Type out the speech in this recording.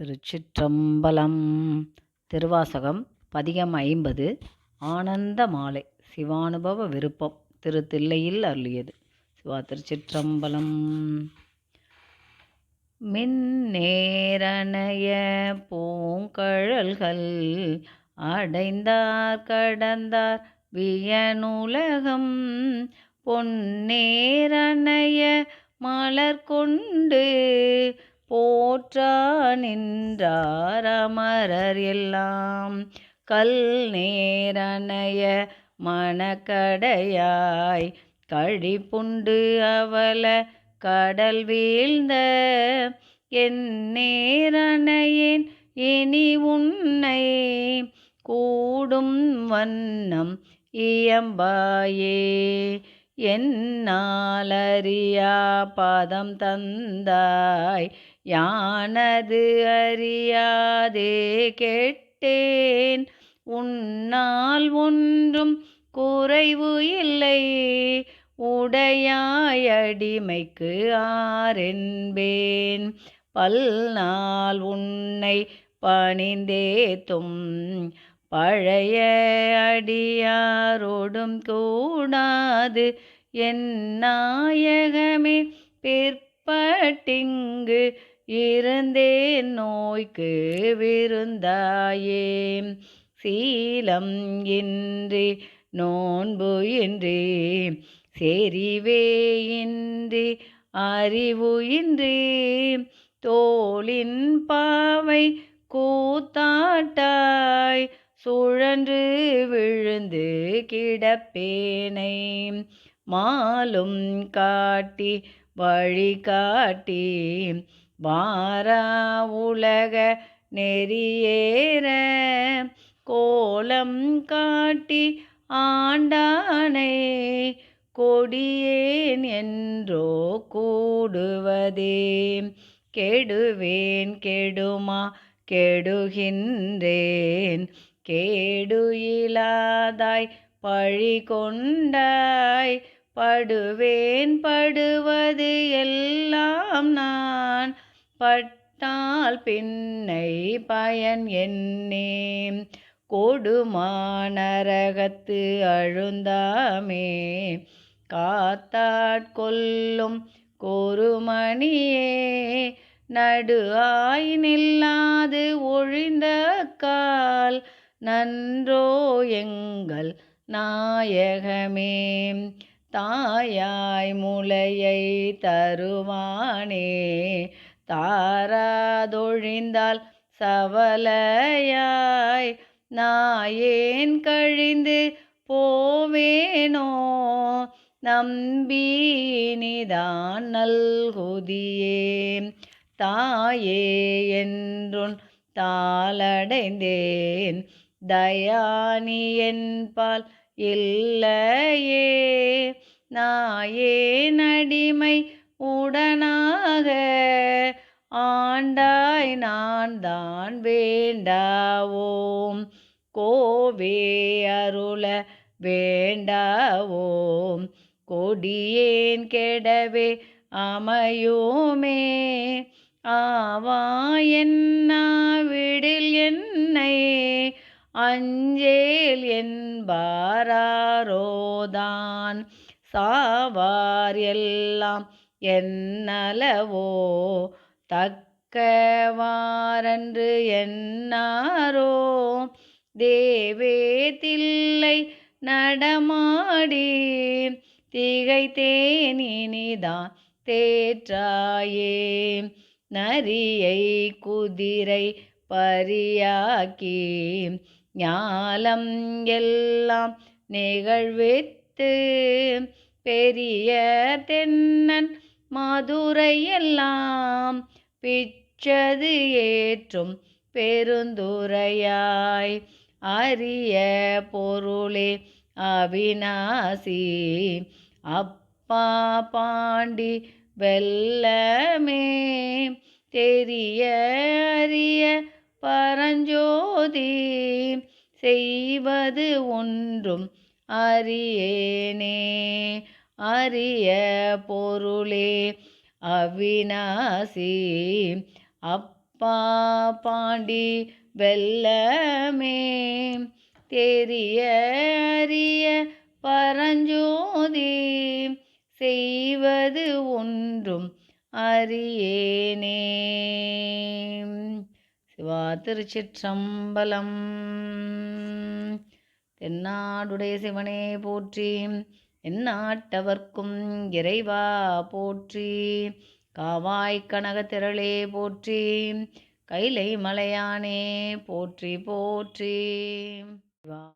திருச்சிற்றம்பலம். திருவாசகம் பதிகம் ஐம்பது. ஆனந்த மாலை சிவானுபவ விருப்பம் திரு தில்லையில் அருளியது. சிவா திருச்சிற்றம்பலம். மின்னேரணைய பூங்கழல்கள் அடைந்தார் கடந்தார் வியனுலகம். பொன்னேரணைய மலர் கொண்டு போற்றா நின்றார் அமரர் எல்லாம் கல் நேரணைய மணக்கடையாய் கழிப்புண்டு அவல கடல் வீழ்ந்த என் நேரணையேன் இனி உன்னை கூடும் வண்ணம் இயம்பாயே. என்னாலறியா பதம் தந்தாய் யானது அறியாதே கெட்டேன். உன்னால் ஒன்றும் குறைவு இல்லை. உடையாயடிமைக்கு ஆரென்பேன் பல்நாள் உன்னை பணிந்தேத்தும் பழைய அடியாரோடும் கூடாது. என் நாயகமே பிற்பட்டிங்கு இருந்தேன் நோய்க்கு விருந்தாயே. சீலம் இன்றி நோன்பு இன்றி செறிவே இன்றி அறிவு இன்றி. தோளின் பாவை கூத்தாட்டாய் சுழன்று விழுந்து கிடப்பேனை. மாலும் காட்டி வழி காட்டி வாரா உலக நெறியேற கோலம் காட்டி ஆண்டானை கொடியேன் என்றோ கூடுவதே. கெடுவேன் கெடுமா கெடுகின்றேன் கேடு இலாதாய் பழி கொண்டாய் படுவேன் படுவது எல்லாம் நான். பட்டால் பின்னை பயன் என்னே. கொடுமானரகத்து அழுந்தாமே. காத்தாட்கொல்லும் கொருமணியே. நடு ஆய் நில்லாது ஒழிந்த கால் நன்றோ எங்கள் நாயகமே. தாயாய் முளையை தருவானே. தாராதொழிந்தால் சவலையாய். நாயேன் கழிந்து போவேனோ? நம்பி நிதான் நல்குதியே. தாயே என்றுன் தாளடைந்தேன். தயானி என்பால் இல்லையே. நாயே நடிமை உடனாக. ஆண்டாய் நான் தான் வேண்டாவோம். கோவே அருள வேண்டாவோம். கொடியேன் கெடவே அமையோமே. ஆவா என்ன விடில் என்னை. அஞ்சேல் என்பாரோதான் சாவார் எல்லாம் என்னலவோ தக்கவாரன்று என்னாரோ? தேவேதில்லை நடமாடி திகைத்தேனினிதான் தேற்றாயே. நரியை குதிரை பரியாக்கி ஞாலம் எல்லாம் நிகழ்வித்து பெரிய தென்னன் மதுரையெல்லாம் பிச்சது ஏற்றும் பெருந்துரையாய். அரிய பொருளே அவிநாசி. அப்பா பாண்டி வெல்லமே தெரிய அறிய பரஞ்சோதி. செய்வது ஒன்றும் அறியேனே. அரிய பொருளே அவினாசி. அப்பா பாண்டி வெல்லமே தெரிய அறிய பரஞ்சோதி. செய்வது ஒன்றும் அறியேனே. சிவா திருச்சிற்றம்பலம். தென்னாடுடைய சிவனே போற்றி. எந்நாட்டவர்க்கும் இறைவா போற்றி காவாய் கனக திரளே போற்றி கைலை மலையானே போற்றி போற்றி.